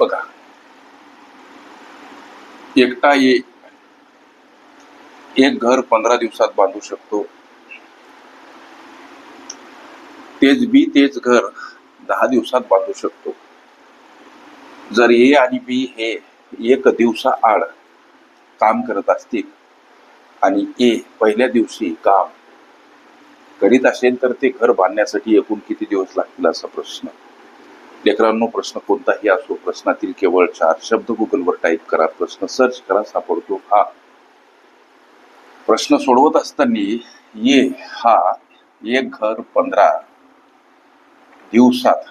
बघा. एकटा ये एक घर पंधरा दिवसात बांधू शकतो. तेच बी तेच घर दहा दिवसात बांधू शकतो. जर ए आणि बी हे एक दिवसा आड काम करत असतील आणि ए पहिल्या दिवशी काम करीत असेल तर ते घर बांधण्यासाठी एकूण किती दिवस लागतील असा प्रश्न. लेकरांनो प्रश्न कोणताही असो प्रश्नातील केवळ चार शब्द गुगलवर टाईप करा प्रश्न सर्च करा सापडतो हा. प्रश्न सोडवत असताना ये हा एक घर पंधरा दिवसात.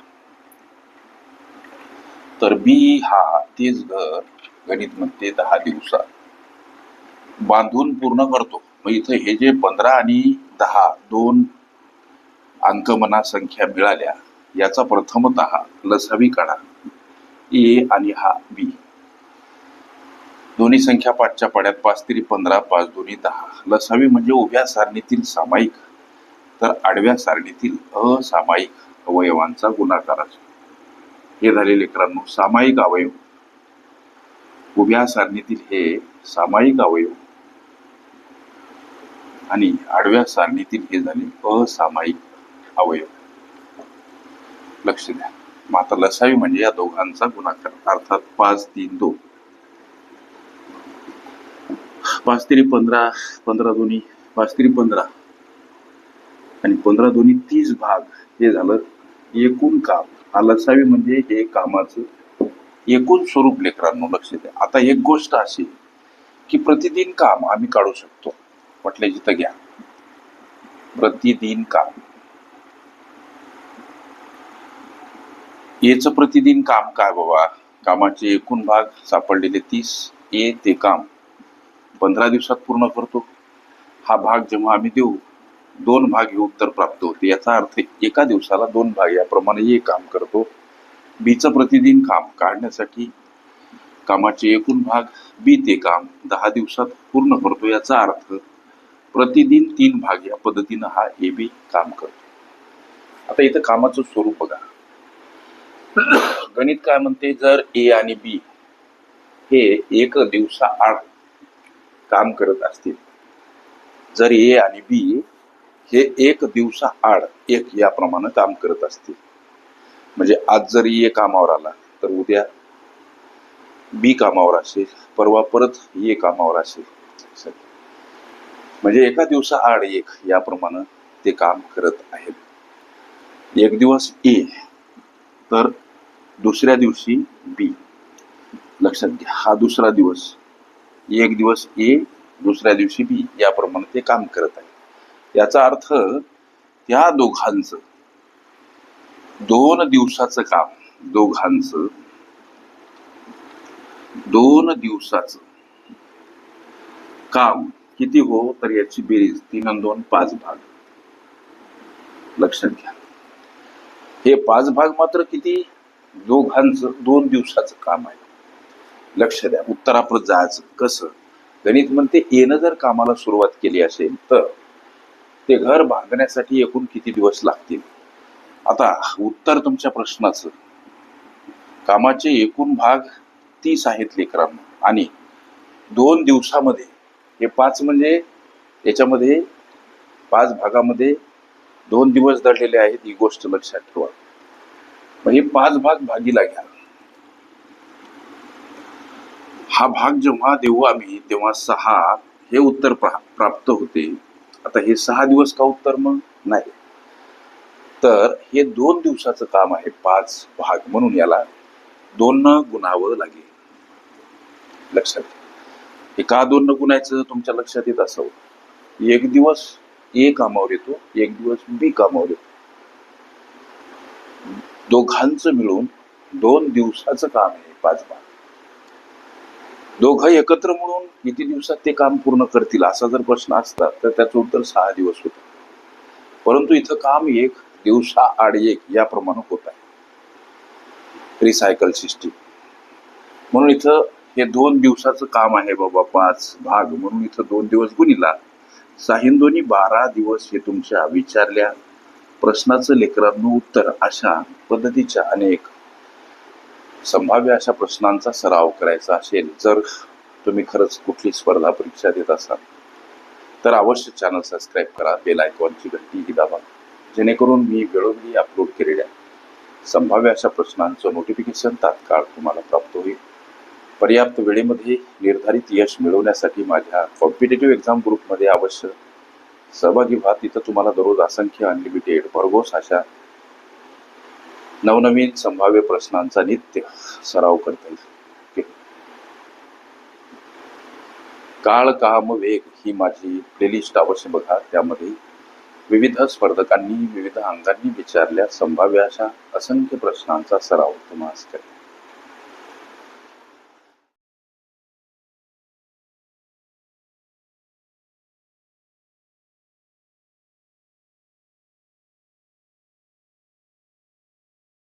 तर बी हा तेच घर गणित म्हणते दहा दिवसात. बांधून पूर्ण करतो. मग इथं हे जे पंधरा आणि दहा दोन अंकमना संख्या मिळाल्या याचा प्रथमत लसावी काढा. ए आणि हा बी. दोन्ही संख्या पाचच्या पाड्यात पाच तरी पंधरा पाच दोन्ही दहा. लसावी म्हणजे उभ्या सारणीतील सामायिक तर आडव्या सारणीतील असामायिक अवयवांचा गुणाकार असतो. हे झाले लेकरांनो सामायिक अवयव. उभ्या सारणीतील हे सामायिक अवयव. आणि आडव्या सारणीतील हे झाले असामायिक अवयव. लक्ष द्या. मग आता लसावी म्हणजे या दोघांचा गुणाकार. अर्थात पाच तीन दोन. पाच तरी पंधरा पंधरा दोन्ही पाच तरी पंधरा. आणि पंधरा दोन्ही तीस भाग हे झालं एकूण काम. हा लसावी म्हणजे हे कामाचं एकूण स्वरूप लेकरांनो लक्ष द्या. आता एक गोष्ट अशी की प्रतिदिन काम आम्ही काढू शकतो. म्हटलं जिथं घ्या. प्रतिदिन काम. येचं प्रतिदिन काम काय बाबा? कामाचे एकूण भाग सापडलेले तीस ए ते काम. पंधरा दिवसात पूर्ण करतो. हा भाग जेव्हा आम्ही देऊ दोन भाग हे उत्तर प्राप्त होते. याचा अर्थ एका दिवसाला दोन भाग याप्रमाणे हे काम करतो. बीचं प्रतिदिन काम काढण्यासाठी कामाचे एकूण भाग बी ते काम दहा दिवसात पूर्ण करतो. याचा अर्थ प्रतिदिन तीन भाग या पद्धतीनं हा ए बी काम करतो. आता इथं कामाचं स्वरूप बघा. गणित काय म्हणते? जर ए आणि बी हे एक दिवसाआड काम करत असतील जर ए आणि बी हे एक दिवसा आड एक याप्रमाणे काम करत असतील म्हणजे आज जर ए कामावर आला तर उद्या बी कामावर असेल परवा परत ए कामावर असेल. म्हणजे एका दिवसा आड एक याप्रमाणे ते काम करत आहेत. एक दिवस ए तर दुसऱ्या दिवशी बी. लक्षात घ्या हा दुसरा दिवस. एक दिवस ए दुसऱ्या दिवशी बी. याप्रमाणे ते काम करत आहे. याचा अर्थ त्या दोघांचं दोन दिवसाचं काम दोघांचं दोन दिवसाचं काम किती हो? तर याची बेरीज तीन दोन पाच भाग. लक्षात घ्या. हे पाच भाग मात्र किती दोघांचं दोन दिवसाचं काम आहे. लक्ष द्या उत्तराप्रत जायचं. कसं? गणित म्हणते येणं जर कामाला सुरुवात केली असेल तर ते घर बांधण्यासाठी एकूण किती दिवस लागतील? आता उत्तर तुमच्या प्रश्नाचं. कामाचे एकूण भाग तीस आहेत लेकरांना. आणि दोन दिवसामध्ये हे पाच म्हणजे याच्यामध्ये पाच भागामध्ये दोन दिवस दडलेले आहेत ही गोष्ट लक्षात ठेवा. मग हे पाच भाग भागीला घ्या. हा भाग जेव्हा देऊ आम्ही तेव्हा सहा हे उत्तर प्रा- प्राप्त होते. आता हे सहा दिवस का उत्तर मग? नाही. तर हे दोन दिवसाचं काम आहे पाच भाग म्हणून याला दोन न गुणावं लागेल. लक्षात हे का दोन न गुणायचं तुमच्या लक्षात येत असावं. एक दिवस ए कामावर येतो एक दिवस बी कामावर येतो. दोघांचं मिळून दोन दिवसाचं काम आहे पाच भाग दोघं एकत्र म्हणून किती दिवसात ते काम पूर्ण करतील असा जर प्रश्न असता तर त्याचं उत्तर सहा दिवस होतं. परंतु इथं काम एक दिवसा आड एक याप्रमाणे होत आहे. रिसायकल सिस्टीम म्हणून इथं हे दोन दिवसाचं काम आहे बाबा पाच भाग. म्हणून इथं दोन दिवस गुणिला साहिंदोनी बारा दिवस हे तुमच्या विचारल्या प्रश्नाचं लेकरांनो उत्तर अशा पद्धतीच्या अनेक संभाव्य अशा प्रश्नांचा सराव करायचा असेल जर तुम्ही खरंच कुठली स्पर्धा परीक्षा देत असाल तर अवश्य चॅनल सबस्क्राईब करा बेल आयकॉनची घंटीही दाबा. जेणेकरून मी वेळोवेळी अपलोड केलेल्या संभाव्य अशा प्रश्नांचं नोटिफिकेशन तात्काळ तुम्हाला प्राप्त होईल. पर्याप्त वेळेमध्ये निर्धारित यश मिळवण्यासाठी माझ्या कॉम्पिटेटिव्ह एक्झाम ग्रुपमध्ये अवश्य सहभागी व्हा. तिथं तुम्हाला दररोज असंख्य अनलिमिटेड भरघोस अशा नवनवीन संभाव्य प्रश्नांचा नित्य सराव करता येईल. काळ काम वेग ही माझी प्लेलिस्ट अवश्य बघा. त्यामध्ये विविध स्पर्धकांनी विविध अंगांनी विचारल्या संभाव्य अशा असंख्य प्रश्नांचा सराव तुम्हाला करेल